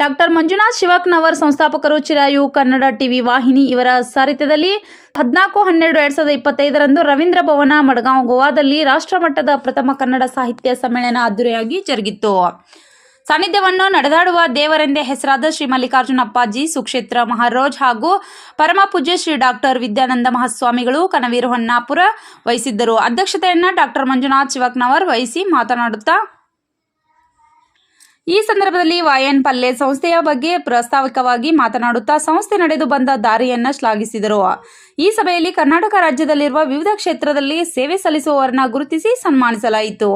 Doctor Manjunath Shivaknavar ಸಂಸ್ಥಾಪಕರು Chirayu Kannada TV ವಾಹಿನಿ ಇವರ ಸಾರಿತ್ಯದಲ್ಲಿ ಹದಿನಾಲ್ಕು, ಹನ್ನೆರಡು, ಎರಡ್ ಸಾವಿರದ ಇಪ್ಪತ್ತೈದರಂದು ರವೀಂದ್ರ ಭವನ, ಮಡಗಾಂವ್, ಗೋವಾದಲ್ಲಿ ರಾಷ್ಟ್ರಮಟ್ಟದ ಪ್ರಥಮ ಕನ್ನಡ ಸಾಹಿತ್ಯ ಸಮ್ಮೇಳನ ಅದ್ದೂರಿಯಾಗಿ ಜರುಗಿತ್ತು. ಸಾನ್ನಿಧ್ಯವನ್ನು ನಡೆದಾಡುವ ದೇವರೆಂದೇ ಹೆಸರಾದ ಶ್ರೀ ಮಲ್ಲಿಕಾರ್ಜುನ ಅಪ್ಪಾಜಿ ಸುಕ್ಷೇತ್ರ ಮಹಾರೋಜ್ ಹಾಗೂ ಪರಮ ಪೂಜ್ಯ ಶ್ರೀ ಡಾಕ್ಟರ್ ವಿದ್ಯಾನಂದ ಮಹಾಸ್ವಾಮಿಗಳು ಕನವೀರು ಹೊನ್ನಾಪುರ ವಹಿಸಿದ್ದರು. ಅಧ್ಯಕ್ಷತೆಯನ್ನು ಡಾಕ್ಟರ್ ಮಂಜುನಾಥ್ ಶಿವಕ್ನವರ್ ವಹಿಸಿ ಮಾತನಾಡುತ್ತಾ ಈ ಸಂದರ್ಭದಲ್ಲಿ ವಾಯನ್ ಪಲ್ಲೆ ಸಂಸ್ಥೆಯ ಬಗ್ಗೆ ಪ್ರಾಸ್ತಾವಿಕವಾಗಿ ಮಾತನಾಡುತ್ತಾ ಸಂಸ್ಥೆ ನಡೆದು ಬಂದ ದಾರಿಯನ್ನ ಶ್ಲಾಘಿಸಿದರು. ಈ ಸಭೆಯಲ್ಲಿ ಕರ್ನಾಟಕ ರಾಜ್ಯದಲ್ಲಿರುವ ವಿವಿಧ ಕ್ಷೇತ್ರದಲ್ಲಿ ಸೇವೆ ಸಲ್ಲಿಸುವವರನ್ನ ಗುರುತಿಸಿ ಸನ್ಮಾನಿಸಲಾಯಿತು.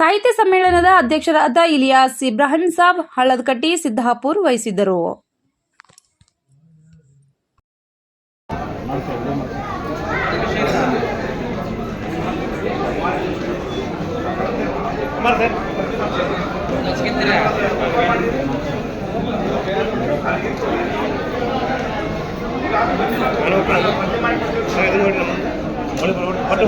ಸಾಹಿತ್ಯ ಸಮ್ಮೇಳನದ ಅಧ್ಯಕ್ಷರಾದ ಇಲಿಯಾಸ್ ಇಬ್ರಾಹಿಂ ಸಾಬ್ ಹಳ್ಳದಕಟ್ಟಿ ಸಿದ್ದಾಪುರ್ ವಹಿಸಿದ್ದರು. ఫోటో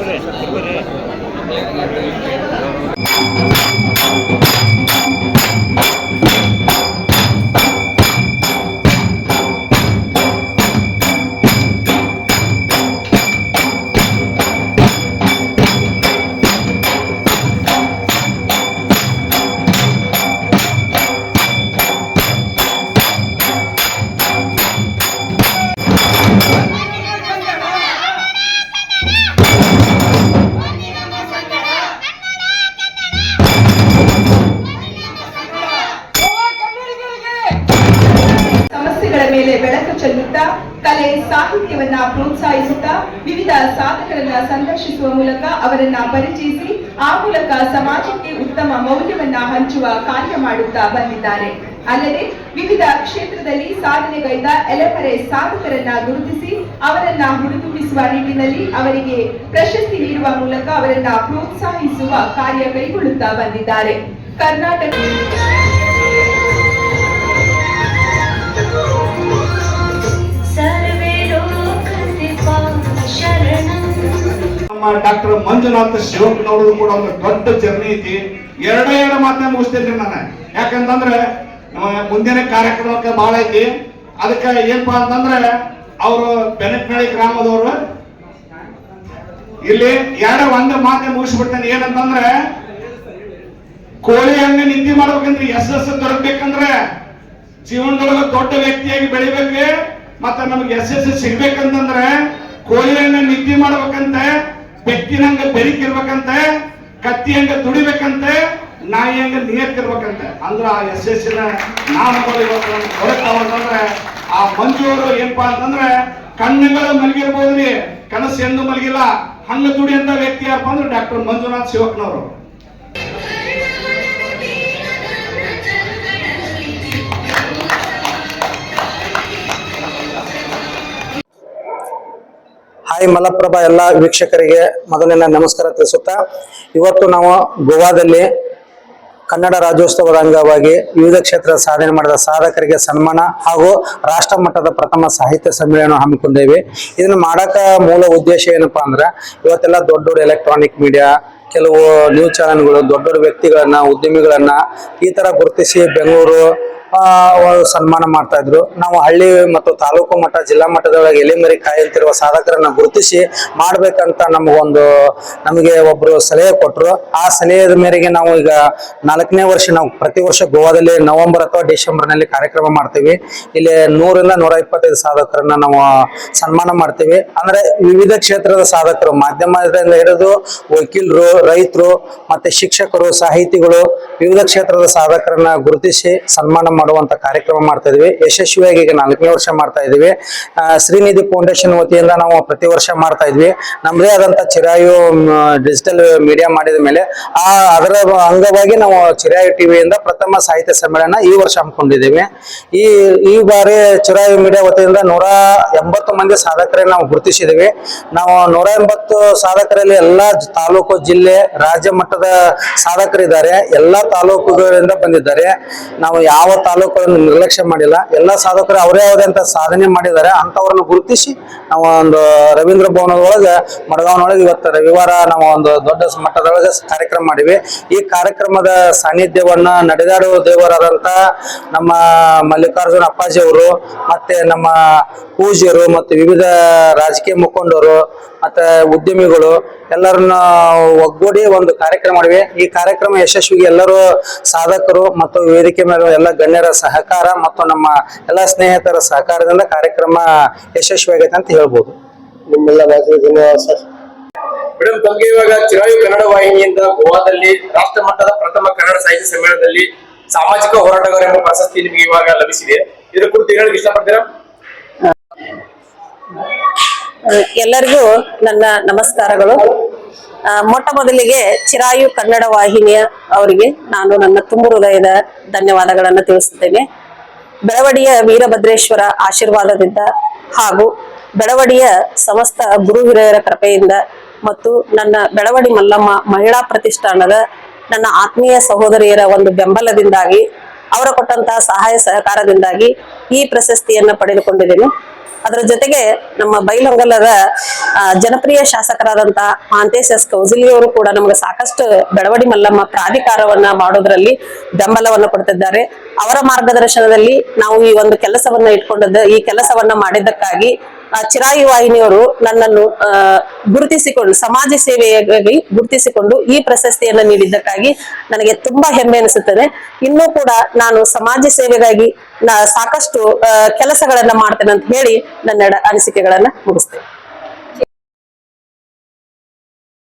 ಸಾಹಿತ್ಯವನ್ನ ಪ್ರೋತ್ಸಾಹಿಸುತ್ತಾ ವಿವಿಧ ಸಾಧಕರನ್ನ ಸಂದರ್ಶಿಸುವ ಮೂಲಕ ಅವರನ್ನ ಪರಿಚಯಿಸಿ, ಆ ಮೂಲಕ ಸಮಾಜಕ್ಕೆ ಉತ್ತಮ ಮೌಲ್ಯವನ್ನ ಹಂಚುವ ಕಾರ್ಯ ಮಾಡುತ್ತಾ ಬಂದಿದ್ದಾರೆ. ಅಲ್ಲದೆ ವಿವಿಧ ಕ್ಷೇತ್ರದಲ್ಲಿ ಸಾಧನೆಗೈದ ಎಲೆಮರೆ ಸಾಧಕರನ್ನ ಗುರುತಿಸಿ, ಅವರನ್ನ ಹುರಿದುಂಬಿಸುವ ನಿಟ್ಟಿನಲ್ಲಿ ಅವರಿಗೆ ಪ್ರಶಸ್ತಿ ನೀಡುವ ಮೂಲಕ ಅವರನ್ನ ಪ್ರೋತ್ಸಾಹಿಸುವ ಕಾರ್ಯ ಕೈಗೊಳ್ಳುತ್ತಾ ಬಂದಿದ್ದಾರೆ. ಕರ್ನಾಟಕ ನಮ್ಮ ಡಾಕ್ಟರ್ ಮಂಜುನಾಥ್ ಶಿವಪ್ಪನವರು ಕೂಡ ಒಂದು ದೊಡ್ಡ ಜರ್ನಿ ಐತಿ. ಎರಡೇ ಎರಡು ಮಾತನ್ನ ಮುಗಿಸ್ತೇನೆ ನಾನು. ಯಾಕಂತಂದ್ರೆ ಮುಂದಿನ ಕಾರ್ಯಕ್ರಮಕ್ಕೆ ಬಹಳ ಐತಿ. ಅದಕ್ಕೆ ಏನಪ್ಪಾ ಅಂತಂದ್ರೆ, ಅವರು ಬೆನಕ್ನಳ್ಳಿ ಗ್ರಾಮದವರು. ಇಲ್ಲಿ ಎರಡ ಒಂದು ಮಾತನ್ನ ಮುಗಿಸ್ಬಿಡ್ತೇನೆ. ಏನಂತಂದ್ರೆ, ಕೋಳಿ ಹಂಗ ನಿಂತಿ ಮಾಡ್ಬೇಕಂದ್ರೆ ಎಸ್ ದೊರಕಬೇಕಂದ್ರೆ ಜೀವನದೊಳಗ ದೊಡ್ಡ ವ್ಯಕ್ತಿಯಾಗಿ ಬೆಳಿಬೇಕು ಮತ್ತೆ ನಮ್ಗೆ ಎಸ್ ಸಿಗ್ಬೇಕಂತಂದ್ರೆ, ಕೋಳಿ ಮಾಡಬೇಕಂತ ನಿದ್ದೆ ಮಾಡ್ಬೇಕಂತೆ. ಬೆಕ್ಕಿನಂಗ ಬೆರಿಕಿರ್ಬೇಕಂತೆ ಕತ್ತಿ ಹಂಗ ದುಡಿಬೇಕಂತೆ ನಾಯಿ ಹಂಗ ನಿಯತ್ತಿರ್ಬೇಕಂತೆ ಅಂದ್ರ ಆ ಎಸ್ ಎಸ್ ನಾಮಗಳು ಇವತ್ತು ಹೊರತಾವಂತಂದ್ರೆ, ಆ ಮಂಜು ಅವರು ಏನಪ್ಪಾ ಅಂತಂದ್ರೆ, ಕಣ್ಣುಗಳು ಮಲಗಿರ್ಬೋದ್ರಿ, ಕನಸು ಎಂದು ಮಲಗಿಲ್ಲ. ಹಂಗ ದುಡಿಯಂತ ವ್ಯಕ್ತಿ ಯಾರಪ್ಪ ಅಂದ್ರೆ ಡಾಕ್ಟರ್ ಮಂಜುನಾಥ್ ಶಿವಕ್ನವರು ಹಾಯ್ ಮಲಪ್ರಭಾ ಎಲ್ಲ ವೀಕ್ಷಕರಿಗೆ ಮೊದಲಿನ ನಮಸ್ಕಾರ ತಿಳಿಸುತ್ತಾ, ಇವತ್ತು ನಾವು ಗೋವಾದಲ್ಲಿ ಕನ್ನಡ ರಾಜ್ಯೋತ್ಸವದ ಅಂಗವಾಗಿ ವಿವಿಧ ಕ್ಷೇತ್ರ ಸಾಧನೆ ಮಾಡಿದ ಸಾಧಕರಿಗೆ ಸನ್ಮಾನ ಹಾಗೂ ರಾಷ್ಟ್ರ ಮಟ್ಟದ ಪ್ರಥಮ ಸಾಹಿತ್ಯ ಸಮ್ಮೇಳನ ಹಮ್ಮಿಕೊಂಡೇವೆ ಇದನ್ನು ಮಾಡಕ ಮೂಲ ಉದ್ದೇಶ ಏನಪ್ಪಾ ಅಂದ್ರೆ, ಇವತ್ತೆಲ್ಲ ದೊಡ್ಡ ದೊಡ್ಡ ಎಲೆಕ್ಟ್ರಾನಿಕ್ ಮೀಡಿಯಾ ಕೆಲವು ನ್ಯೂಸ್ ಚಾನೆಲ್ಗಳು ದೊಡ್ಡ ದೊಡ್ಡ ವ್ಯಕ್ತಿಗಳನ್ನ, ಉದ್ಯಮಿಗಳನ್ನ ಈ ತರ ಗುರುತಿಸಿ ಬೆಂಗಳೂರು ಸನ್ಮಾನ ಮಾಡ್ತಾ ಇದ್ರು. ನಾವು ಹಳ್ಳಿ ಮತ್ತು ತಾಲೂಕು ಮಟ್ಟ, ಜಿಲ್ಲಾ ಮಟ್ಟದೊಳಗೆ ಎಲೆಮರಿ ಕಾಯಂತಿರುವ ಸಾಧಕರನ್ನ ಗುರುತಿಸಿ ಮಾಡ್ಬೇಕಂತ ನಮಗೊಂದು, ನಮಗೆ ಒಬ್ರು ಸಲಹೆ ಕೊಟ್ಟರು ಆ ಸಲಹೆಯ ಮೇರೆಗೆ ನಾವು ಈಗ ನಾಲ್ಕನೇ ವರ್ಷ, ನಾವು ಪ್ರತಿ ವರ್ಷ ಗೋವಾದಲ್ಲಿ ನವೆಂಬರ್ ಅಥವಾ ಡಿಸೆಂಬರ್ನಲ್ಲಿ ಕಾರ್ಯಕ್ರಮ ಮಾಡ್ತೀವಿ. ಇಲ್ಲಿ ನೂರಿಂದ ನೂರ ಇಪ್ಪತ್ತೈದು ಸಾಧಕರನ್ನ ನಾವು ಸನ್ಮಾನ ಮಾಡ್ತೀವಿ. ಅಂದ್ರೆ ವಿವಿಧ ಕ್ಷೇತ್ರದ ಸಾಧಕರು, ಮಾಧ್ಯಮದಿಂದ ಹಿಡಿದು ವಕೀಲರು, ರೈತರು, ಮತ್ತೆ ಶಿಕ್ಷಕರು, ಸಾಹಿತಿಗಳು, ವಿವಿಧ ಕ್ಷೇತ್ರದ ಸಾಧಕರನ್ನ ಗುರುತಿಸಿ ಸನ್ಮಾನ ಮಾಡುವಂತ ಕಾರ್ಯಕ್ರಮ ಮಾಡ್ತಾ ಇದೀವಿ. ಯಶಸ್ವಿಯಾಗಿ ಈಗ ನಾಲ್ಕನೇ ವರ್ಷ ಮಾಡ್ತಾ ಇದೀವಿ. ಶ್ರೀನಿಧಿ ಫೌಂಡೇಶನ್ ವತಿಯಿಂದ ನಾವು ಪ್ರತಿ ವರ್ಷ ಮಾಡ್ತಾ ಇದ್ವಿ. ನಮ್ದೇ ಆದಂತ ಚಿರಾಯು ಡಿಜಿಟಲ್ ಮೀಡಿಯಾ ಮಾಡಿದ ಮೇಲೆ ಆ, ಅದರ ಅಂಗವಾಗಿ ನಾವು ಚಿರಾಯು ಟಿವಿಯಿಂದ ಪ್ರಥಮ ಸಾಹಿತ್ಯ ಸಮ್ಮೇಳನ ಈ ವರ್ಷ ಹಮ್ಮಿಕೊಂಡಿದ್ದೇವೆ. ಈ ಈ ಬಾರಿ ಚಿರಾಯು ಮೀಡಿಯಾ ವತಿಯಿಂದ ನೂರ ಎಂಬತ್ತು ಮಂದಿ ಸಾಧಕರೇ ನಾವು ಗುರುತಿಸಿದ್ದೀವಿ. ನಾವು ನೂರ ಎಂಬತ್ತು ಸಾಧಕರಲ್ಲಿ ಎಲ್ಲಾ ತಾಲೂಕು, ಜಿಲ್ಲೆ, ರಾಜ್ಯ ಮಟ್ಟದ ಸಾಧಕರಿದ್ದಾರೆ. ಎಲ್ಲಾ ತಾಲೂಕುಗಳಿಂದ ಬಂದಿದ್ದಾರೆ. ನಾವು ಯಾವ ತಾಲೂಕುಗಳನ್ನು ನಿರ್ಲಕ್ಷ್ಯ ಮಾಡಿಲ್ಲ. ಎಲ್ಲ ಸಾಧಕರು ಅವರೇ ಆದಂತ ಸಾಧನೆ ಮಾಡಿದ್ದಾರೆ. ಅಂತವ್ರನ್ನ ಗುರುತಿಸಿ ನಾವು ಒಂದು ರವೀಂದ್ರ ಭವನದೊಳಗೆ, ಮಡಗಾವ್ನೊಳಗೆ ಇವತ್ತು ರವಿವಾರ ನಾವು ಒಂದು ದೊಡ್ಡ ಮಟ್ಟದೊಳಗೆ ಕಾರ್ಯಕ್ರಮ ಮಾಡಿವಿ. ಈ ಕಾರ್ಯಕ್ರಮದ ಸಾನ್ನಿಧ್ಯವನ್ನ ನಡೆದಾಡುವ ದೇವರಾದಂತ ನಮ್ಮ ಮಲ್ಲಿಕಾರ್ಜುನ ಅಪ್ಪಾಜಿ ಅವರು ಮತ್ತೆ ನಮ್ಮ ಪೂಜ್ಯರು, ಮತ್ತು ವಿವಿಧ ರಾಜಕೀಯ ಮುಖಂಡರು ಮತ್ತೆ ಉದ್ಯಮಿಗಳು ಎಲ್ಲರನ್ನ ಒಗ್ಗೂಡಿ ಒಂದು ಕಾರ್ಯಕ್ರಮ ಮಾಡಿವೆ. ಈ ಕಾರ್ಯಕ್ರಮ ಯಶಸ್ವಿಗೆ ಎಲ್ಲರೂ ಸಾಧಕರು ಮತ್ತು ವೇದಿಕೆ ಮೇಲೆ ಎಲ್ಲ ಗಣ್ಯರ ಸಹಕಾರ ಮತ್ತು ನಮ್ಮ ಎಲ್ಲ ಸ್ನೇಹಿತರ ಸಹಕಾರದಿಂದ ಕಾರ್ಯಕ್ರಮ ಯಶಸ್ವಿಯಾಗೈತೆ ಅಂತ ಹೇಳ್ಬೋದು. ನಿಮ್ಮೆಲ್ಲ ಮಾತಿಗೆ ಧನ್ಯವಾದ ಸರ್. ಮೇಡಮ್ ತಮಗೆ ಇವಾಗ ಚಿರಾಯು ಕನ್ನಡ ವಾಹಿನಿಯಿಂದ ಗೋವಾದಲ್ಲಿ ರಾಷ್ಟ್ರ ಮಟ್ಟದ ಪ್ರಥಮ ಕನ್ನಡ ಸಾಹಿತ್ಯ ಸಮ್ಮೇಳನದಲ್ಲಿ ಸಾಮಾಜಿಕ ಹೋರಾಟಗಾರ ಎಂಬ ಪ್ರಶಸ್ತಿ ನಿಮಗೆ ಇವಾಗ ಲಭಿಸಿದೆ. ಇದರ ಕುರಿತು ಹೇಳಕ್ ಇಷ್ಟಪಡ್ತೀರಾ? ಎಲ್ಲರಿಗೂ ನನ್ನ ನಮಸ್ಕಾರಗಳು. ಮೊಟ್ಟ ಮೊದಲಿಗೆ ಚಿರಾಯು ಕನ್ನಡ ವಾಹಿನಿಯ ಅವರಿಗೆ ನಾನು ನನ್ನ ತುಂಬು ಹೃದಯದ ಧನ್ಯವಾದಗಳನ್ನು ತಿಳಿಸುತ್ತೇನೆ. ಬೆಳವಡಿಯ ವೀರಭದ್ರೇಶ್ವರ ಆಶೀರ್ವಾದದಿಂದ ಹಾಗೂ ಬೆಳವಡಿಯ ಸಮಸ್ತ ಗುರು ಹಿರಿಯರ ಕೃಪೆಯಿಂದ ಮತ್ತು ನನ್ನ ಬೆಳವಡಿ ಮಲ್ಲಮ್ಮ ಮಹಿಳಾ ಪ್ರತಿಷ್ಠಾನದ ನನ್ನ ಆತ್ಮೀಯ ಸಹೋದರಿಯರ ಒಂದು ಬೆಂಬಲದಿಂದಾಗಿ, ಅವರ ಕೊಟ್ಟಂತಹ ಸಹಾಯ ಸಹಕಾರದಿಂದಾಗಿ ಈ ಪ್ರಶಸ್ತಿಯನ್ನು ಪಡೆದುಕೊಂಡಿದ್ದೇನೆ. ಅದರ ಜೊತೆಗೆ ನಮ್ಮ ಬೈಲಹೊಂಗಲದ ಜನಪ್ರಿಯ ಶಾಸಕರಾದಂತಹ ಮಾಂತೇಶ್ ಎಸ್ ಕೌಜಿಲಿ ಅವರು ಕೂಡ ನಮಗೆ ಸಾಕಷ್ಟು ಬೆಳವಡಿ ಮಲ್ಲಮ್ಮ ಪ್ರಾಧಿಕಾರವನ್ನ ಮಾಡೋದ್ರಲ್ಲಿ ಬೆಂಬಲವನ್ನು ಕೊಡ್ತಿದ್ದಾರೆ. ಅವರ ಮಾರ್ಗದರ್ಶನದಲ್ಲಿ ನಾವು ಈ ಒಂದು ಕೆಲಸವನ್ನ ಇಟ್ಕೊಂಡದ್ದು, ಈ ಕೆಲಸವನ್ನ ಮಾಡಿದ್ದಕ್ಕಾಗಿ ಚಿರಾಯು ವಾಹಿನಿಯವರು ನನ್ನನ್ನು ಗುರುತಿಸಿಕೊಂಡು, ಸಮಾಜ ಸೇವೆಯಾಗಿ ಗುರುತಿಸಿಕೊಂಡು ಈ ಪ್ರಶಸ್ತಿಯನ್ನು ನೀಡಿದ್ದಕ್ಕಾಗಿ ನನಗೆ ತುಂಬಾ ಹೆಮ್ಮೆ ಅನಿಸುತ್ತದೆ. ಇನ್ನೂ ಕೂಡ ನಾನು ಸಮಾಜ ಸೇವೆಗಾಗಿ ಸಾಕಷ್ಟು ಕೆಲಸಗಳನ್ನ ಮಾಡ್ತೇನೆ ಅಂತ ಹೇಳಿ ನನ್ನ ಅನಿಸಿಕೆಗಳನ್ನ ಮುಗಿಸ್ತೇನೆ.